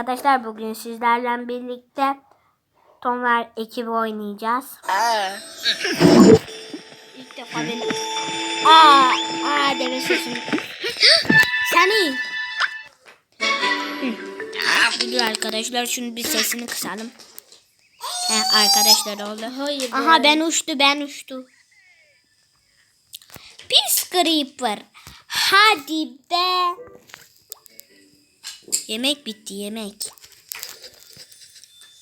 Arkadaşlar bugün sizlerle birlikte Tomlar ekibi oynayacağız. İlk defa beni... Aa, aa deme sesim. Seni. Dur arkadaşlar şunu bir sesini kısalım. He, arkadaşlar oldu. Hayır. Aha ben uçtu ben uçtu. Pis creeper. Hadi be. Yemek bitti yemek.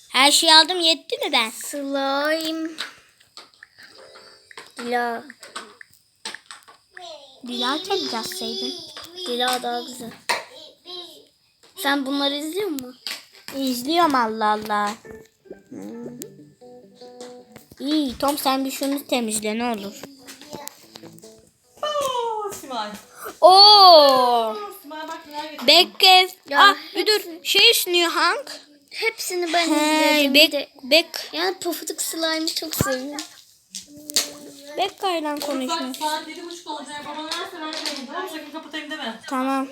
Her şeyi aldım yetti mi ben? Slime. Dila. Dilarken yazsaydın. Dila daha güzel. Sen bunları izliyor musun? İzliyorum Allah Allah. Hmm. İyi Tom sen bir şunu temizle ne olur. Oo, Simay. Oo. Simay Ya ah bir dur. Şey sunuyor Hank. Hepsini ben izledim. Bek, de bek, yani pofuduk slime'ı çok seviyorum. Bekka'yla konuşmuş. saat yedi buçuk olacak. Babam verse vermeyin. Tamam sakın kapatayım deme. Tamam.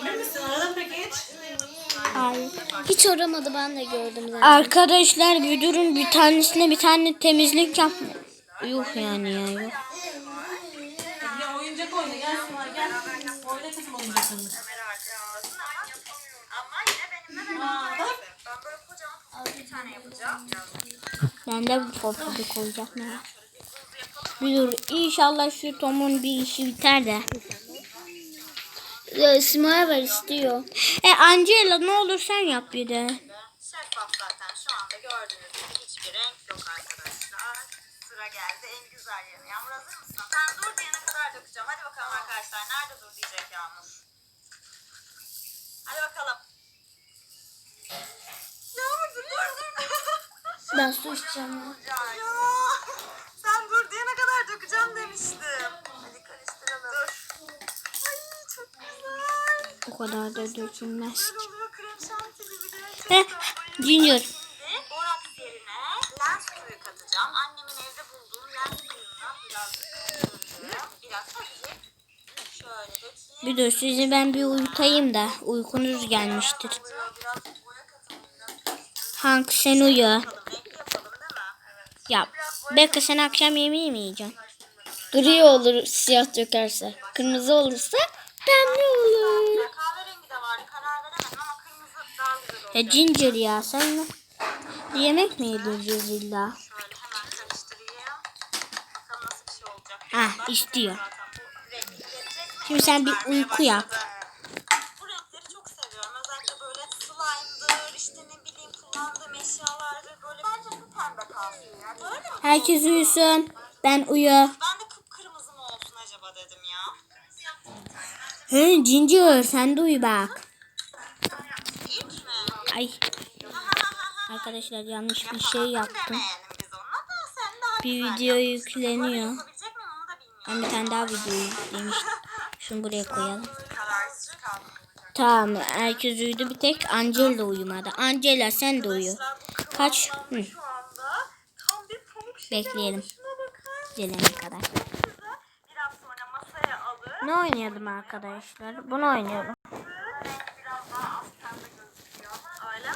Emin misin? Aradan peki hiç? Hayır. Hiç uğramadı ben de gördüm zaten. Arkadaşlar müdürün bir tanesine bir tane temizlik yap. Yok yani ya yok. Oyna. Gel Simay gel. Oyna kızım oyuncaklarını. Aa, bak. Ben de bir popülü koyacak ne var? Bir dur inşallah şu Tom'un bir işi biter de. Ya, Simay var istiyor. E Angela ne olur sen yap bir de. Şeffaf zaten şu anda gördüğünüz gibi hiçbir renk yok arkadaşlar. Sıra geldi en güzel yerine. Yağmur hazır mısın? Arkadaşlar. Nerede dur diyecek Yağmur. Hadi bakalım. Yağmur dur dur dur. Ben su içeceğim. ya. sen dur diyene kadar dökeceğim demiştim. Hadi karıştıralım. Dur. Ay çok güzel. O kadar da dökülmez. Güzel oluyor krem şanti gibi Heh, güzel. Ginger. Ve boraks yerine lens suyu katacağım. Annemin evde bulduğum lens suyundan biraz kaldırdım. Biraz hafif. Bir dur sizi ben bir uyutayım da uykunuz gelmiştir. Hank sen uyu. Yap. Bekle sen akşam yemeği mi yiyeceksin? Gri olur siyah dökerse. Kırmızı olursa pembe olur. Ya kahverengi de vardı. Karar veremedim ama kırmızı daha güzel olacak. Ya Ginger ya sen mi? Yemek mi yedireceğiz illa? Şöyle hemen Şimdi sen bir uyku yap. Bu renkleri çok seviyorum. Özellikle böyle slime'dır, işte ne bileyim kullandığım eşyalardır. Böyle bence bu pembe kalsın ya. Böyle mi? Herkes uyusun. Ben uyu. Ben de kıpkırmızı mı olsun acaba dedim ya. He Ginger sen de uyu bak. İlk mi? Ay. Arkadaşlar yanlış bir şey yaptım. Bir video yükleniyor. Ben bir tane daha video yüklemiştim. Şunu buraya koyalım. Tamam herkes uyudu bir tek Angela uyumadı. Angela sen de uyu. Kaç? Hı, bekleyelim. Gelene kadar. Ne oynayalım arkadaşlar? Bunu oynayalım.